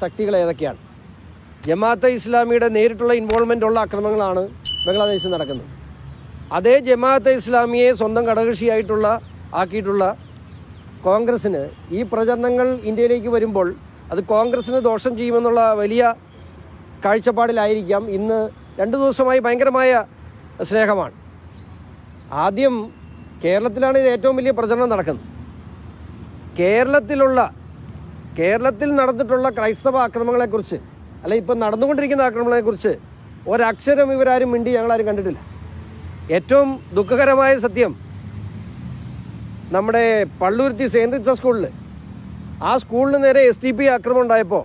ശക്തികൾ ഏതൊക്കെയാണ്? ജമാഅത്തെ ഇസ്ലാമിയുടെ നേരിട്ടുള്ള ഇൻവോൾവ്മെന്റ് ഉള്ള അക്രമങ്ങളാണ് ബംഗ്ലാദേശിൽ നടക്കുന്നത്. അതേ ജമാഅത്തെ ഇസ്ലാമിയെ സ്വന്തം ഘടകകക്ഷിയായിട്ടുള്ള ആക്കിയിട്ടുള്ള കോൺഗ്രസ്സിന് ഈ പ്രചരണങ്ങൾ ഇന്ത്യയിലേക്ക് വരുമ്പോൾ അത് കോൺഗ്രസ്സിന് ദോഷം ചെയ്യുമെന്നുള്ള വലിയ കാഴ്ചപ്പാടിലായിരിക്കാം. ഇന്ന് രണ്ട് ദിവസമായി ഭയങ്കരമായ സ്നേഹമാണ്. ആദ്യം കേരളത്തിലാണ് ഇത് ഏറ്റവും വലിയ പ്രചരണം നടക്കുന്നത്. കേരളത്തിലുള്ള കേരളത്തിൽ നടന്നിട്ടുള്ള ക്രൈസ്തവ ആക്രമണങ്ങളെക്കുറിച്ച് അല്ലെ ഇപ്പം നടന്നുകൊണ്ടിരിക്കുന്ന ആക്രമണങ്ങളെക്കുറിച്ച് ഒരക്ഷരം ഇവരാരും മിണ്ടി ഞങ്ങളാരും കണ്ടിട്ടില്ല. ഏറ്റവും ദുഃഖകരമായ സത്യം നമ്മുടെ പള്ളുരുത്തി സെയിന്റ് സ്കൂളിൽ ആ സ്കൂളിന് നേരെ എസ് ടി പി ആക്രമണം ഉണ്ടായപ്പോൾ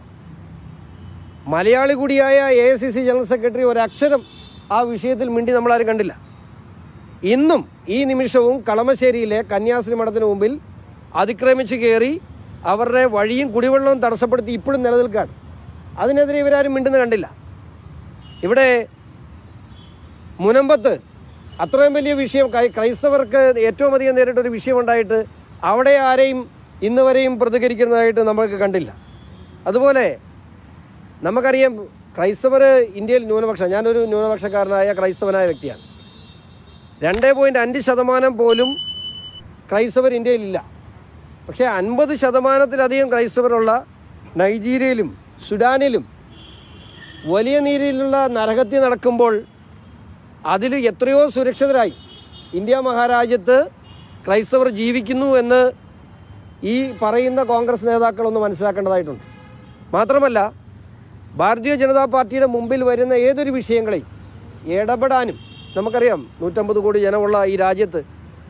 മലയാളി കൂടിയായ A I C C general secretary ഒരക്ഷരം ആ വിഷയത്തിൽ മിണ്ടി നമ്മളാരും കണ്ടില്ല. ഇന്നും ഈ നിമിഷവും കളമശ്ശേരിയിലെ കന്യാസ്ത്രീ മഠത്തിന് മുമ്പിൽ അതിക്രമിച്ച് കയറി അവരുടെ വഴിയും കുടിവെള്ളവും തടസ്സപ്പെടുത്തി ഇപ്പോഴും നിലനിൽക്കുകയാണ്. അതിനെതിരെ ഇവരാരും മിണ്ടുന്ന കണ്ടില്ല. ഇവിടെ മുനമ്പത്ത് അത്രയും വലിയ വിഷയം ക്രൈസ്തവർക്ക് ഏറ്റവും അധികം നേരിട്ടൊരു വിഷയമുണ്ടായിട്ട് അവിടെ ആരെയും ഇന്ന് വരെയും പ്രതികരിക്കുന്നതായിട്ട് നമ്മൾക്ക് കണ്ടില്ല. അതുപോലെ നമുക്കറിയാം ക്രൈസ്തവർ ഇന്ത്യയിൽ ന്യൂനപക്ഷം ഞാനൊരു ന്യൂനപക്ഷക്കാരനായ ക്രൈസ്തവനായ വ്യക്തിയാണ്. രണ്ട് പോയിന്റ് അഞ്ച് ശതമാനം പോലും ക്രൈസ്തവർ ഇന്ത്യയിലില്ല പക്ഷേ അൻപത് ശതമാനത്തിലധികം ക്രൈസ്തവരുള്ള നൈജീരിയയിലും സുഡാനിലും വലിയ നീരിലുള്ള നരഹത്യ നടക്കുമ്പോൾ അതിൽ എത്രയോ സുരക്ഷിതരായി. ഇന്ത്യ മഹാരാജ്യത്ത് ക്രൈസ്തവർ ജീവിക്കുന്നു എന്ന് ഈ പറയുന്ന കോൺഗ്രസ് നേതാക്കളൊന്ന് മനസ്സിലാക്കേണ്ടതായിട്ടുണ്ട്. മാത്രമല്ല ഭാരതീയ ജനതാ പാർട്ടിയുടെ മുമ്പിൽ വരുന്ന ഏതൊരു വിഷയങ്ങളെയും ഇടപെടാനും നമുക്കറിയാം നൂറ്റമ്പത് കോടി ജനമുള്ള ഈ രാജ്യത്ത്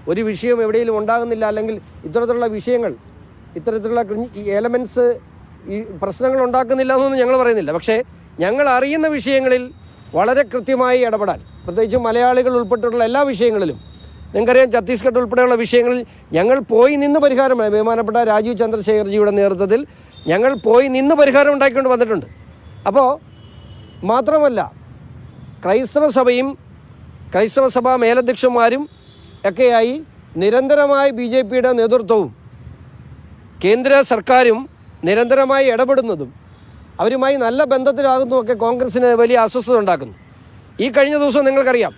ഒരു വിഷയം എവിടെയും ഉണ്ടാകുന്നില്ല. അല്ലെങ്കിൽ ഇത്തരത്തിലുള്ള വിഷയങ്ങൾ ഇത്തരത്തിലുള്ള എലമെന്റ്സ് ഈ പ്രശ്നങ്ങൾ ഉണ്ടാക്കുന്നില്ല എന്നൊന്നും ഞങ്ങൾ പറയുന്നില്ല. പക്ഷേ ഞങ്ങൾ അറിയുന്ന വിഷയങ്ങളിൽ വളരെ കൃത്യമായി ഇടപെടാൻ പ്രത്യേകിച്ച് മലയാളികൾ ഉൾപ്പെട്ടിട്ടുള്ള എല്ലാ വിഷയങ്ങളിലും നിങ്ങൾക്കറിയാം ഛത്തീസ്ഗഡ് ഉൾപ്പെടെയുള്ള വിഷയങ്ങളിൽ ഞങ്ങൾ പോയി നിന്ന് പരിഹാരം ബഹുമാനപ്പെട്ട രാജീവ് ചന്ദ്രശേഖർജിയുടെ നേതൃത്വത്തിൽ ഞങ്ങൾ പോയി നിന്ന് പരിഹാരം ഉണ്ടാക്കിക്കൊണ്ട് വന്നിട്ടുണ്ട്. അപ്പോൾ മാത്രമല്ല ക്രൈസ്തവ സഭയും ക്രൈസ്തവ സഭാ മേലധ്യക്ഷന്മാരും ഒക്കെയായി നിരന്തരമായി ബി ജെ പിയുടെ നേതൃത്വവും കേന്ദ്ര സർക്കാരും നിരന്തരമായി ഇടപെടുന്നതും അവരുമായി നല്ല ബന്ധത്തിലാകുന്നതുമൊക്കെ കോൺഗ്രസ്സിന് വലിയ അസ്വസ്ഥത ഉണ്ടാക്കുന്നു. ഈ കഴിഞ്ഞ ദിവസം നിങ്ങൾക്കറിയാം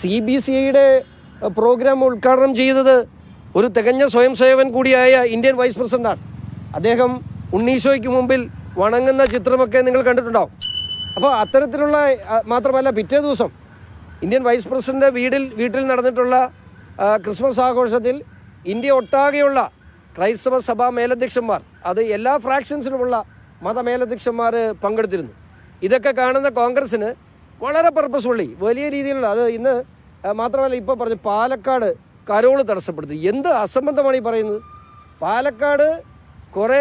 സി ബി സി ഐയുടെ പ്രോഗ്രാം ഉദ്ഘാടനം ചെയ്തത് ഒരു തികഞ്ഞ സ്വയം സേവൻ കൂടിയായ ഇന്ത്യൻ വൈസ് പ്രസിഡന്റാണ്. അദ്ദേഹം ഉണ്ണീശോയ്ക്ക് മുമ്പിൽ വണങ്ങുന്ന ചിത്രമൊക്കെ നിങ്ങൾ കണ്ടിട്ടുണ്ടാവും. അപ്പോൾ അത്തരത്തിലുള്ള മാത്രമല്ല പിറ്റേ ദിവസം ഇന്ത്യൻ വൈസ് പ്രസിഡന്റ് വീടിൽ വീട്ടിൽ നടന്നിട്ടുള്ള ക്രിസ്മസ് ആഘോഷത്തിൽ ഇന്ത്യ ഒട്ടാകെയുള്ള ക്രൈസ്തവ സഭാ മേലധ്യക്ഷന്മാർ അത് എല്ലാ ഫ്രാക്ഷൻസിലുമുള്ള മതമേലധ്യക്ഷന്മാർ പങ്കെടുത്തിരുന്നു. ഇതൊക്കെ കാണുന്ന കോൺഗ്രസ്സിന് വളരെ പർപ്പസ്ഫുള്ളി വലിയ രീതിയിലുള്ള അത് ഇന്ന് മാത്രമല്ല ഇപ്പോൾ പറഞ്ഞു പാലക്കാട് കരോൾ തടസ്സപ്പെടുത്തി. എന്ത് അസംബന്ധമാണ് ഈ പറയുന്നത്? പാലക്കാട് കുറേ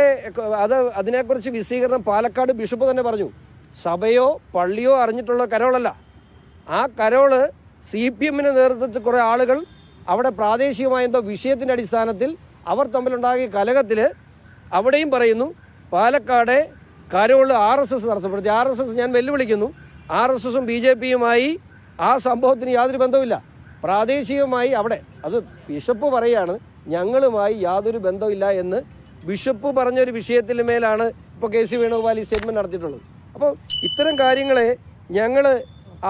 അത് അതിനെക്കുറിച്ച് വിശദീകരണം പാലക്കാട് ബിഷപ്പ് തന്നെ പറഞ്ഞു. സഭയോ പള്ളിയോ അറിഞ്ഞിട്ടുള്ള കരോളല്ല. ആ കരോൾ സി പി എമ്മിന് നേതൃത്വത്തിൽ കുറേ ആളുകൾ അവിടെ പ്രാദേശികമായ എന്തോ വിഷയത്തിന്റെ അടിസ്ഥാനത്തിൽ അവർ തമ്മിലുണ്ടാകിയ കലഹത്തിൽ അവിടെയും പറയുന്നു Palakkad carol R S S തടസ്സപ്പെടുത്തി. ആർ എസ് എസ് ഞാൻ വെല്ലുവിളിക്കുന്നു. ആർ എസ് എസും ബി ജെ പിയുമായി ആ സംഭവത്തിന് യാതൊരു ബന്ധവുമില്ല. പ്രാദേശികമായി അവിടെ അത് ബിഷപ്പ് പറയാണ് ഞങ്ങളുമായി യാതൊരു ബന്ധമില്ല എന്ന് ബിഷപ്പ് പറഞ്ഞൊരു വിഷയത്തിന് മേലാണ് ഇപ്പോൾ കെ സി വേണുഗോപാൽ ഈ സ്റ്റേറ്റ്മെന്റ് നടത്തിയിട്ടുള്ളത്. അപ്പോൾ ഇത്തരം കാര്യങ്ങളെ ഞങ്ങൾ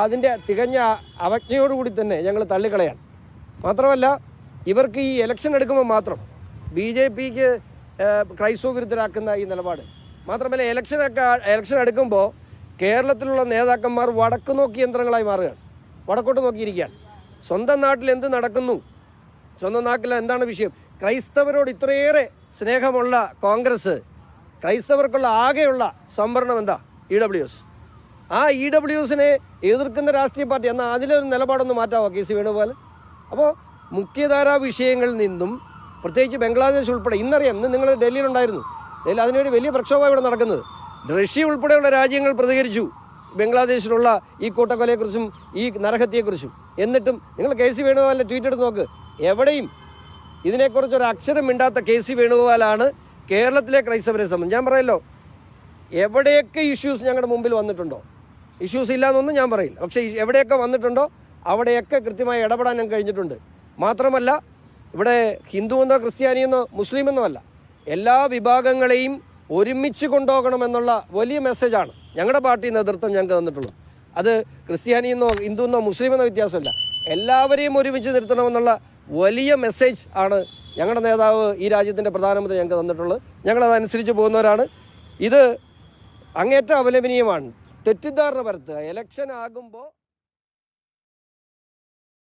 അതിന്റെ തികഞ്ഞ അവജ്ഞയോടുകൂടി തന്നെ ഞങ്ങൾ തള്ളിക്കളയാണ്. മാത്രമല്ല ഇവർക്ക് ഈ ഇലക്ഷൻ എടുക്കുമ്പോൾ മാത്രം ബി ജെ പിക്ക് ക്രൈസ്തവ വിരുദ്ധരാക്കുന്ന ഈ നിലപാട്. മാത്രമല്ല ഇലക്ഷനൊക്കെ ഇലക്ഷൻ എടുക്കുമ്പോൾ കേരളത്തിലുള്ള നേതാക്കന്മാർ വടക്ക് നോക്കി യന്ത്രങ്ങളായി മാറുകയാണ്. വടക്കോട്ട് നോക്കിയിരിക്കുകയാണ്. സ്വന്തം നാട്ടിൽ എന്ത് നടക്കുന്നു? സ്വന്തം നാട്ടിൽ എന്താണ് വിഷയം? ക്രൈസ്തവരോട് ഇത്രയേറെ സ്നേഹമുള്ള കോൺഗ്രസ് ക്രൈസ്തവർക്കുള്ള ആകെയുള്ള സംവരണം എന്താ? ഇ ഡബ്ല്യു എസ് ആ ഇ ഡബ്ല്യു എസിനെ എതിർക്കുന്ന രാഷ്ട്രീയ പാർട്ടി എന്നാൽ അതിലൊരു നിലപാടൊന്ന് മാറ്റാമോ കെ സി വേണുഗോപാൽ? അപ്പോൾ മുഖ്യധാരാ വിഷയങ്ങളിൽ നിന്നും പ്രത്യേകിച്ച് ബംഗ്ലാദേശ് ഉൾപ്പെടെ ഇന്നറിയാം ഇന്ന് നിങ്ങൾ ഡൽഹിയിലുണ്ടായിരുന്നു. ഡൽഹി അതിനുവേണ്ടി വലിയ പ്രക്ഷോഭം ഇവിടെ നടക്കുന്നത്. റഷ്യ ഉൾപ്പെടെയുള്ള രാജ്യങ്ങൾ പ്രതികരിച്ചു. ബംഗ്ലാദേശിലുള്ള ഈ കൂട്ടക്കൊലയെക്കുറിച്ചും ഈ നരഹത്യയെക്കുറിച്ചും. എന്നിട്ടും നിങ്ങൾ കെ സി വേണുഗോപാലിന്റെ ട്വീറ്റ് എടുത്ത് നോക്ക്. എവിടെയും ഇതിനെക്കുറിച്ച് ഒരു അക്ഷരം മിണ്ടാത്ത കെ സി വേണുഗോപാലാണ് കേരളത്തിലെ ക്രൈസ്തവരെ സംബന്ധിച്ച്. ഞാൻ പറയല്ലോ എവിടെയൊക്കെ ഇഷ്യൂസ് ഞങ്ങളുടെ മുമ്പിൽ വന്നിട്ടുണ്ടോ? ഇഷ്യൂസ് ഇല്ലാന്നൊന്നും ഞാൻ പറയില്ല. പക്ഷേ എവിടെയൊക്കെ വന്നിട്ടുണ്ടോ? അവിടെയൊക്കെ കൃത്യമായി ഇടപെടാൻ ഞാൻ കഴിഞ്ഞിട്ടുണ്ട്. മാത്രമല്ല ഇവിടെ ഹിന്ദുവെന്നോ ക്രിസ്ത്യാനിയെന്നോ മുസ്ലിമെന്നോ അല്ല എല്ലാ വിഭാഗങ്ങളെയും ഒരുമിച്ച് കൊണ്ടുപോകണമെന്നുള്ള വലിയ മെസ്സേജാണ് ഞങ്ങളുടെ പാർട്ടി നേതൃത്വം ഞങ്ങൾക്ക് തന്നിട്ടുള്ളത്. അത് ക്രിസ്ത്യാനിയെന്നോ ഹിന്ദുവെന്നോ മുസ്ലിം എന്നോ വ്യത്യാസമില്ല എല്ലാവരെയും ഒരുമിച്ച് നിർത്തണമെന്നുള്ള വലിയ മെസ്സേജ് ആണ് ഞങ്ങളുടെ നേതാവ് ഈ രാജ്യത്തിന്റെ പ്രധാനമന്ത്രി ഞങ്ങൾക്ക് തന്നിട്ടുള്ളത്. ഞങ്ങളതനുസരിച്ച് പോകുന്നവരാണ്. ഇത് അങ്ങേറ്റം അപലപനീയമാണ്. തെറ്റിദ്ധാരണ പരത്തുക ഇലക്ഷൻ ആകുമ്പോൾ